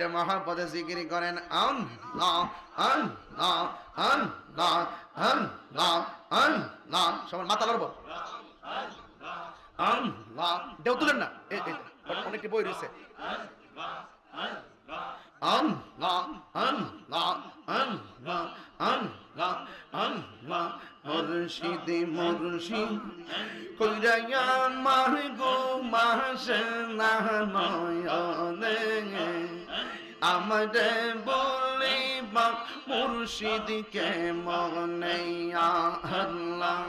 চাইরে মহাপদে জিকিরি করেন আন আন আন আন আন সবার মাথা লড়বো দেও তুলেন না। অনেকটি বই রয়েছে। আল্লাহ আল্লাহ আল্লাহ আল্লাহ আল্লাহ মুর্শিদি মুর্শিদ কইরাইয়া মার গো মাস না নয়নে আমারে বলিবা মুর্শিদকে মনে আল্লাহ।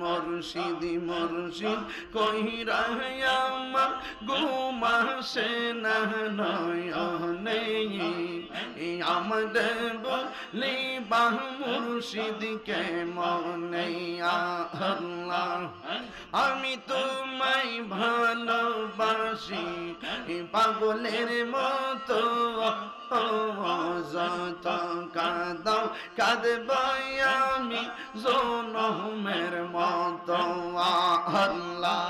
মুর্শিদি, মুর্শিদ কইরাইয়া মা ঘুমাসে না নয়নে। আমাদের বলি বাহ মুর্শিদকে মনে আল্লাহ, আমি তোমায় ভালোবাসি। পাগলের মতো যত কাদাও কাঁদবাই আমি জনমের মতো। আল্লাহ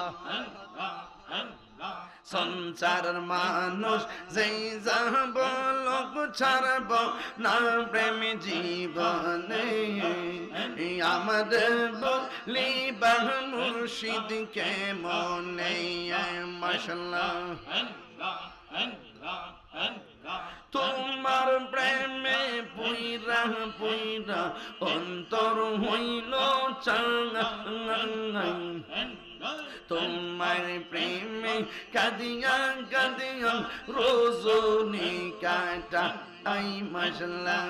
সংসারের মানুষ যেই যাব লোক ছাড়ব না, প্রেম জীবনে। আমাদের বলি বাহ মুর্শিদকে মনে মশলা তোমার প্রেমে পুইরা পুইরা অন্তর হইল চাঙ্গাই তোমার প্রেমে কাদিয়া কাদিয়া রোজনি কাটা আই মশলা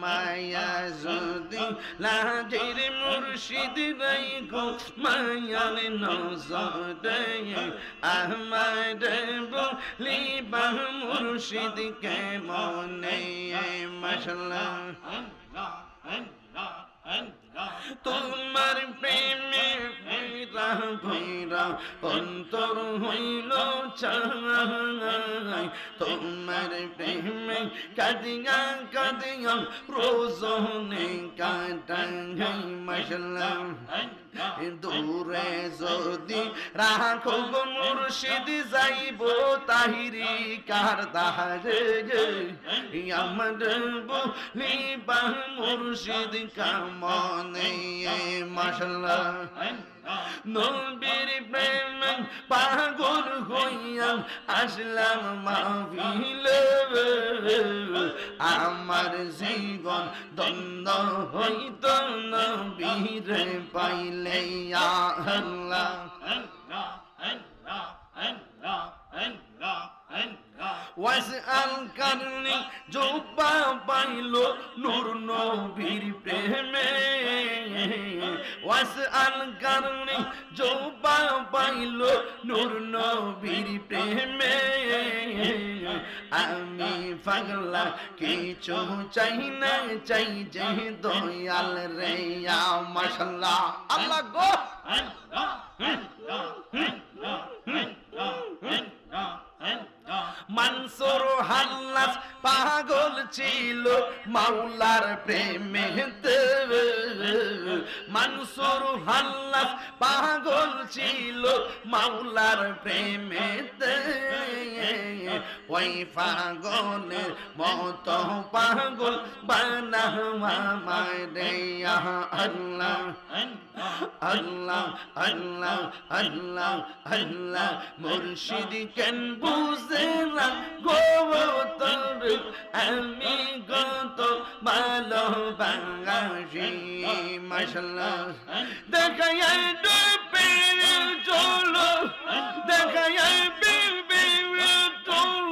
মায়া যদি লাজের মুর্শিদ নাই গো মায়ার নজরে আহমদ বলি বাহ মুর্শিদ কে মনে মশলা তোমার প্রেমে bum bum. অন্তর হইল চাই তোমার প্রেমে কাদিয়া কাদিয়া রোজনে কাটাই মশলা দূরে যদি রাখো গো মুর্শিদ, যাইব তাহিরি কার দাহারে আমার বলি বা মুর্শিদ, কামনে মশলা নবীর প্রেম পাগল হইয়া আসলাম মাহফিল। আমার জীবন দ্বন্দ্ব হইত নবীর পাইলে আল্লাহ। করনি জোবা পাইল নবীর প্রেমে। জোবা পাইল নূর নবীর প্রেমে। আমি পাগলা, কিছু চাই না, চাই যে দয়াল রে মাশাল্লাহ। আল্লাহ গো। মানসুর হান্নাস পাগল ছিল মাওলার প্রেমে মানসুর হান্নাস পাগল ছিল মাওলার প্রেমে ওই পাগলের মত পাগল বানাওয়া মারে আল্লাহ আল্লাহ আল্লাহ আল্লাহ আল্লাহ, মুর্শিদ কেন বুঝে না গো আমি গত ভালোবাসি মশলা দেখাই ডুবে চলো চলো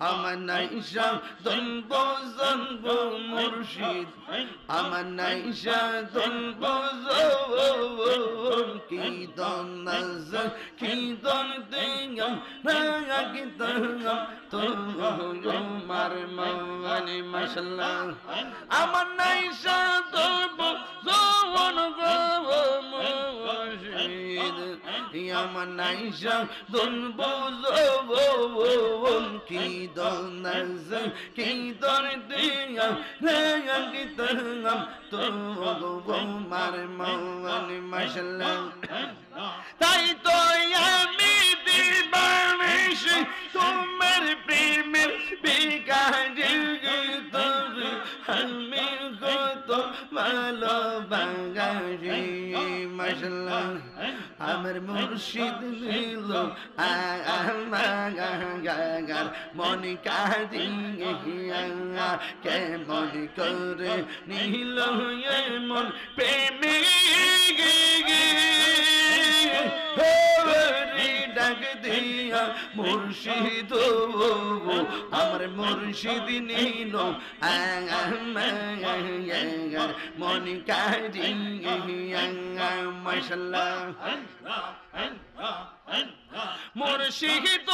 আমার নাইশা দনব জনব মুর্শিদ আমার নাইশা দনব কি দন নজর কি দন দিয়াম রাগা কি দয়াম তো মার মনে মশলা আমার নাইশা দনব জনব মুর্শিদ আমার নাইসা দুনবো জবন কি দনাজ কি দন দিয়া রেগা কি তরগম তো মার মওয়ান মাশাল্লাহ তাই তো আমি দিবানিশ তোমার প্রেমের বিকাশ তোর আমি ভালো বাঙালি মশলা আমার মুর্শিদ নিল আমার মন কাজি কেমন করে নীল মন প্রেমে হরি মুর্শিদ আমার মুর্শিদ নীল মন কাজি মশলা মুর্শিদ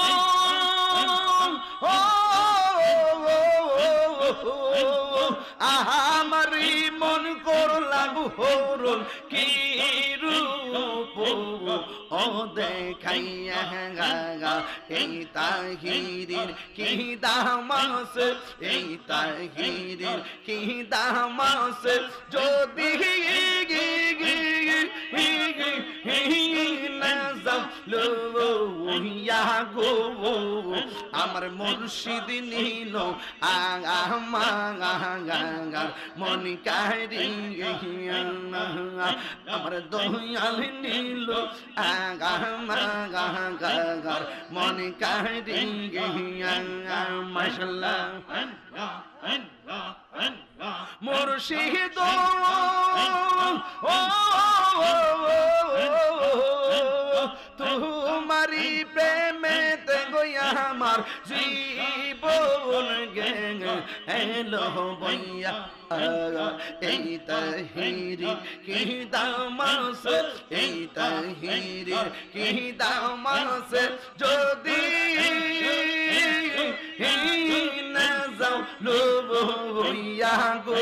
আমারি মন করলাম হরণ কি রূপ? ও দেখাইয়া গা, এই তাহিরির কি দামাস? এই তাহিরির কি দামাস? যদি আমার মুর্শিদ নীল আগার মন কারি, আমার দয়াল নীল আগার মন কারি মশলা মুর্শিদ তোমারি জীবন এলো বইয়া এই তাহিরি কি দামাস এই তাহিরি কি দামাস যদি লোভ হইয়া গো,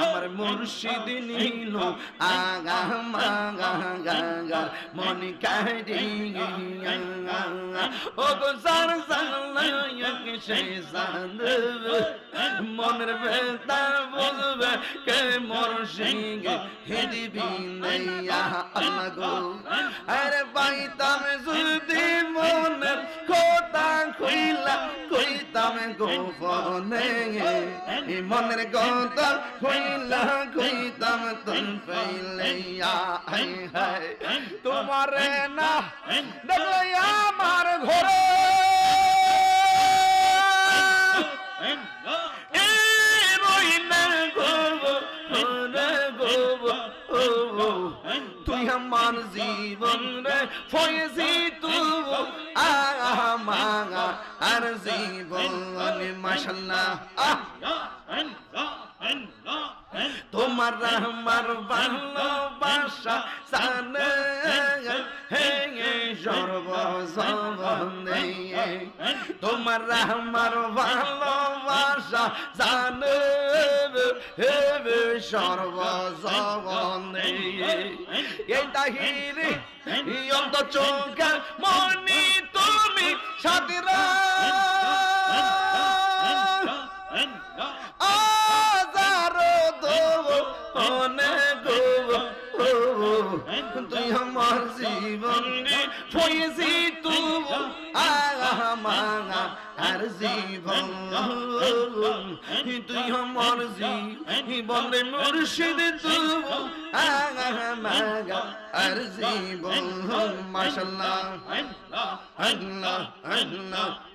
আমার মুর্শিদ নীল, আগা মাগা গাগা মন কারি ও গো সার সাংলায়ক সে সাদ মনের বেতা বলবে, কে মুর্শিদ হিদিবি নাইয়া আল্লাহ গো আরে বাইতাম যদি মনের হইলাম কইতাম গোপনে মনের গন্তর হইলা কইতাম তুম ফেলাইয়া তোমারে না দেখো আমার ঘরে। তোমার আমার ভালোবাসা জানে হেবে সর্ব সবন্দে এই তাহিরি অন্ত চোখের মনি তুমি সাদিরা গাউজি বলে মুর্শিদ তু আরজি বল মাশাল্লাহ আল্লাহ আল্লাহ আল্লাহ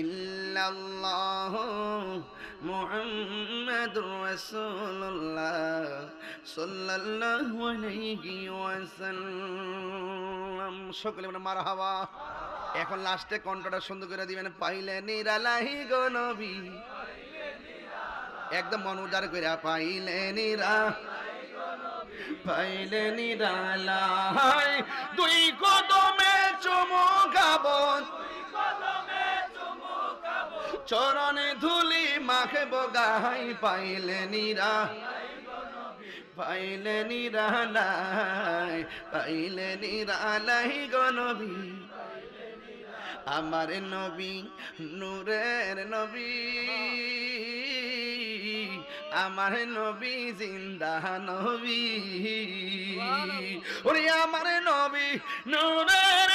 ইল্লাল্লাহ মুহাম্মাদুর রাসূলুল্লাহ সাল্লাল্লাহু আলাইহি ওয়াসাল্লাম। সকলে মানে মারহাবা। এখন লাস্টে কণ্ঠটা সুন্দর করে দিবেন, পাইলে নিরালাহি গো নবী। একদম মন উজাড় করে পাইলে নিরা পাইলে নিরালায় দুই কদমে চমকাবো চরণে ধুলি মাখে বগাই পাইলে নিরা পাইলে নিরালাই পাইলে নিরালাই গনবী আমার নবী নূরের নবী। আমার নবী জিন্দা নবী। ওরে আমার নবী নূরের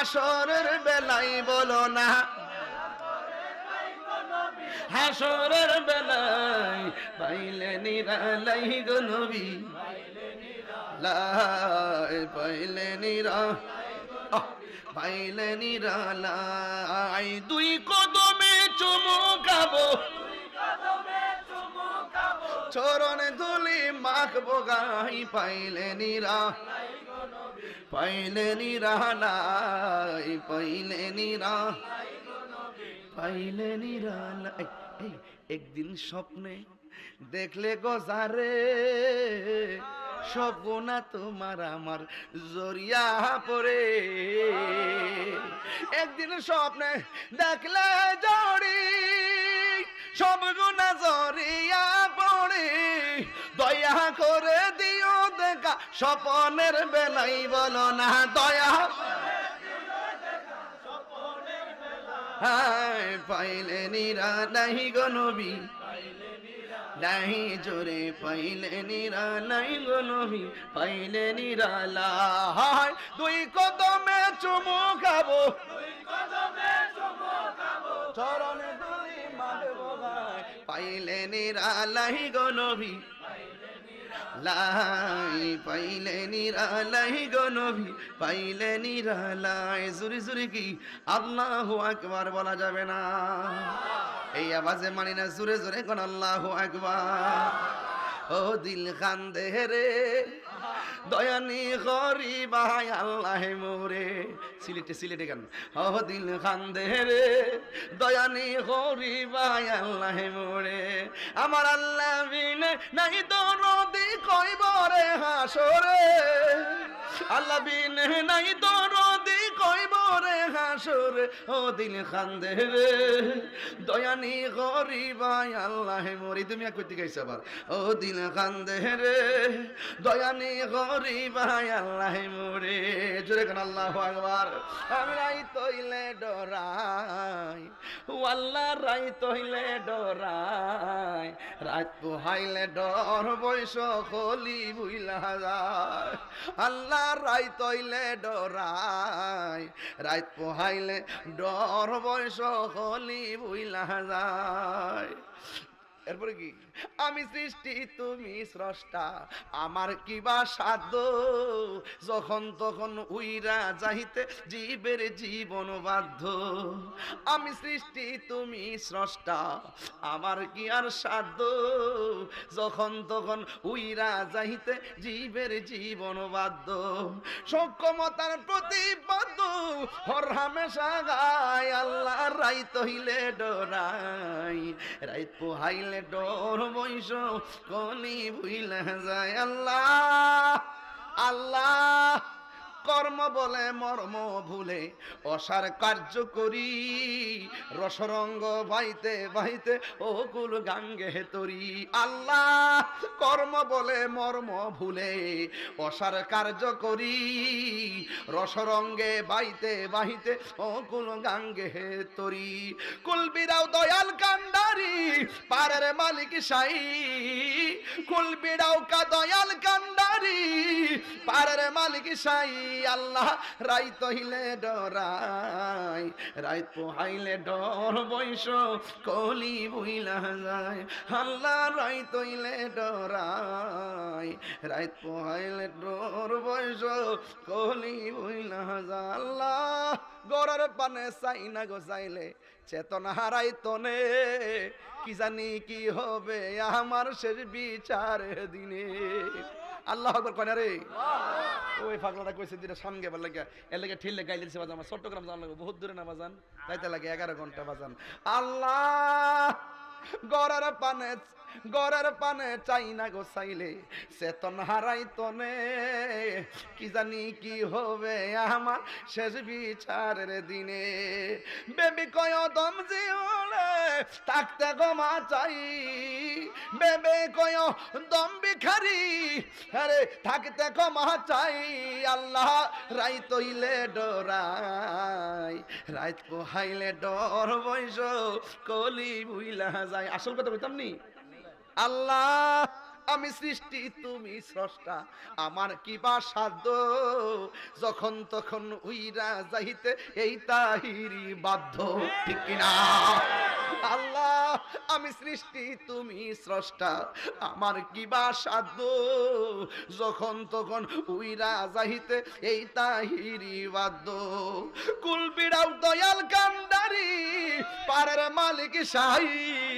হাসরের বেলায় বলো না। হাসরের বেলায় পাইলে নিরালাই গো নবী। পাইলে নিরা পাইলে নিরালাই। দুই কদমে চুমুকাবো চরণে ধুলি মাখবো গাই। পাইলে নিরা পাইলে নিরালাই পাইলে নিরা পাইলে নিরালাই এই একদিন স্বপ্নে দেখলে গজারে, স্বপ্না তোমার আমার জরিয়া পরে একদিন স্বপ্নে দেখলে জড়ি, সব গুণা জরিয়া স্বপনের বেলাই বলো না, দয়া। হায়, পাইলে নিরা নাহি গো নবী। নাহি জোরে, পাইলে নিরা নাই গো নবী। পাইলে নিরালা হায় দুই কদমে চুমু খাব। চরণে দুই মারবো পাইলে নিরালাই গো নবী। লাই পাইলে নিরালাই গো নবী, পাইলে নিরালাই। জুরি জুরি কি? আল্লাহু আকবার বলা যাবে না। এই আওয়াজে মানি না, জোরে জোরে কোন আল্লাহ আকবার। ও দিল খান দেহ রে দয়ানি গরি ভাই আল্লাহ মোরে। সিলেটে সিলেটে গান। ও দিল কান্দে রে। দয়ানি গরি ভাই আল্লাহ মোরে। আমার আল্লাহ বিনে নাই তো নদী কইব রে হাসরে। আল্লাহ বিনে নাই তো নদী কইব রে হাসরে ও দিল খান্দে রে দয়ানি গরিবাই আল্লাহ মরি তুমি এক কইতে গাইছ আবার। ও দিল খান্দে রে দয়ানি গরিবাই আল্লাহ মোরে জোরে কান আল্লাহ আকবার। আমি রাই তইলে ডরাই আল্লাহ রাই তইলে ডরাই। রাত পোহাইলে ডর বৈশ খলি বুইলা যায় আল্লাহ রাই তইলে ডরাই, রাত পোহাইলে ডর বৈশ খলি বুইলা যায় এরপরে কি? আমি সৃষ্টি, তুমি স্রষ্টা। আমার কিবা সাধ্য? যখন তখন উইরা যাইতে জীবের জীবন বাধ্য। আমি সৃষ্টি, তুমি স্রষ্টা। আমার কি আর সাধ্য? যখন তখন উইরা যাইতে জীবের জীবন বাধ্য। সক্ষমতার প্রতিবদ্ধ হর হামেশা গায়, আল্লাহ রাইত হইলে ডরাই। রাইত পোহাইলে ডর বৈশ কলি ভুইলে যায় আল্লাহ আল্লাহ। কর্ম বলে, মর্ম ভুলে, অসার কার্য করি। রসরঙ্গ বাইতে বাইতে, ও কুল গাঙ্গে তরি। আল্লাহ কর্ম বলে, মর্ম ভুলে, অসার কার্য করি। রসরঙ্গে বাইতে বাইতে, ও কুল গাঙ্গে তরি। কুল বিরাও দয়াল কান্ডারি, পারের মালিক সাই। কুল বিড়াও কা দয়াল কান্ডারি, পারের মালিক সাই। আল্লাহ, রাইত হইলে ডরাই, রাইত পোহাইলে ডর বৈশ, কলি বইলা যায়। আল্লাহ, রাইত হইলে ডরাই, রাইত পোহাইলে ডর বৈশ, কলি বইলা যায়। আল্লাহ, গড়ার পানে চাই না গো চাইলে, চেতনা হারাই তনে কি জানি কি হবে আমার শেষ বিচারের দিনে। আল্লাহ আকবর কনে রে? ওই ফাগলাটা কইছে দিটা সামনে গেবার লাগে এর লাগে ঠিললে গাইলে দিছে বাজান, আমার চট্টগ্রাম যাওয়ার লাগে বহুত দূরে না বাজান? তাইতে লাগে এগারো ঘণ্টা বাজান। আল্লাহ! গড়ার পানে গড়ার পানে চাই না গো চাইলে চেতন হারাই তনে কি জানি কি হবে আমার শেষ বিচারের দিনে। বেবি কয় দম জিওলে থাকতে গমা চাই। বেবে কয় দম বিখারি আরে থাকতে ক্ষমা চাই। আল্লাহ রাই তৈলে ডরাই রাত পোহাইলে ডর বৈশ, কলি বুইলা যায়। আসল কথা কইতাম নি? আল্লাহ, আমি সৃষ্টি, তুমি স্রষ্টা। আমার কি বা সাধ্য? যখন তখন উইরা যাইতে এই তাহিরি বাধ্য, ঠিক কিনা? আল্লাহ, আমি সৃষ্টি, তুমি স্রষ্টা। আমার কি বা সাধ্য? যখন তখন উইরা যাইতে এই তাহিরি বাধ্য। কুল বিড়াও দয়াল কান্দারি পাড়ের মালিক শাহী।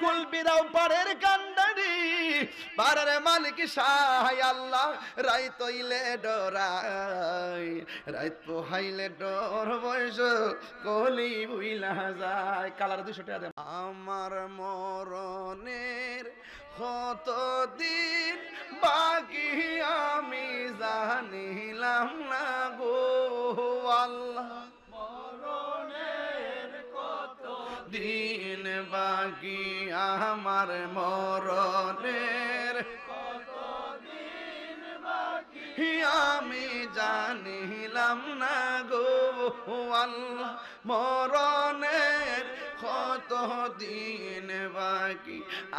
কুল বিড়াও পাড়ের কান্দারি পাড়ের মালিক শাহ আল্লাহ রাই তৈলে ডরাই, রাইত পোহাইলে ডর বয়স, কলি বুইলা যায়। কালার দুশো টাকা আমার মরণের কত দিন বাকি আমি জানিলাম না গো আল্লাহ। বাকি আমার মরণের। আমি জানিলাম না গো আল্লাহ, মরণের কত দিন বাকি।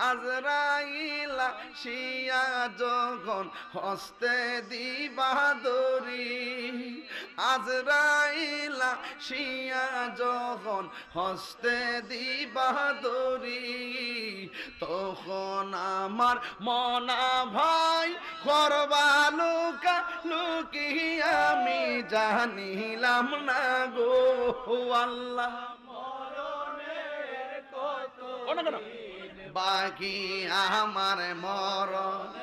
আজরাইলা শিয়া যখন হস্তে দিবাদরি আজরাইলা শিয়া যখন হস্তে দিবাদরি তখন আমার মনা ভাই করবা লুকা লুকি আমি জানিলাম না গো আল্লাহ। বাকি আমার মরণ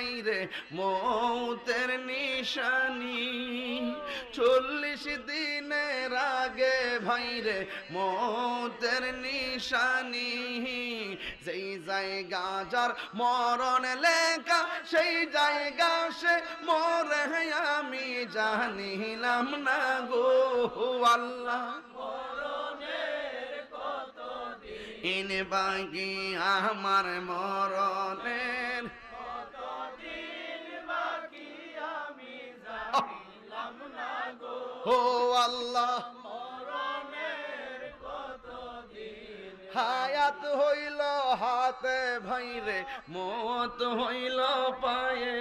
আগে মৌতের নিশানি। চল্লিশ দিনের আগে ভাইরে মৌতের নিশানি। যেই জায়গা যার মরণ লেখা, সেই জায়গা সে মরে আমি জানিলাম না গো। আল্লাহ। ইন বাকি আমার মরণের ও আল্লাহ। হায়াত হইল হাতে ভাইরে, মত হইল পায়ে।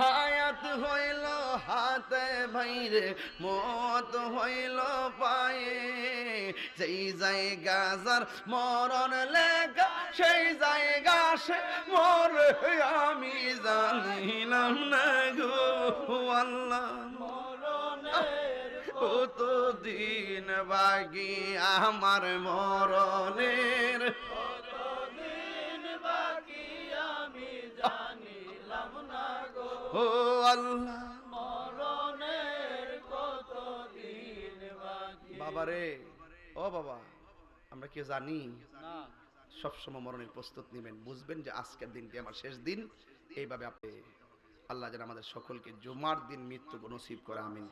হায়াত হইল হাতে ভাইরে, মত হইল পায়ে। সেই জায়গা যার মরণ লেখা, সেই জায়গা সে মর আমি জানিলাম না গো আল্লাহ। কত দিন বাকি আমার মরণের? ও আল্লাহ। বাবা রে ও বাবা আমরা কি জানি? সবসময় মরণের প্রস্তুত নেবেন। বুঝবেন যে আজকের দিনটি আমার শেষ দিন। এইভাবে আপনি আল্লাহ যেন আমাদের সকলকে জুমার দিন মৃত্যু নসিব করে আমিন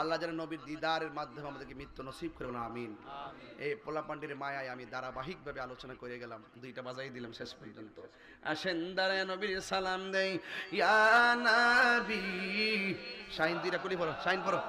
আল্লাহ যেন নবীর দিদারের মাধ্যমে আমাদেরকে মৃত্যু নসিব করে না আমিন। এই পোলা পান্ডির মায়ায় আমি ধারাবাহিকভাবে আলোচনা করে গেলাম দুইটা বাজাই দিলাম শেষ পর্যন্ত। আসেন দাঁড়ায় নবীর সালাম দেই ইয়া নাবি। দুইটা করি পড়ো শাইন পড়ো।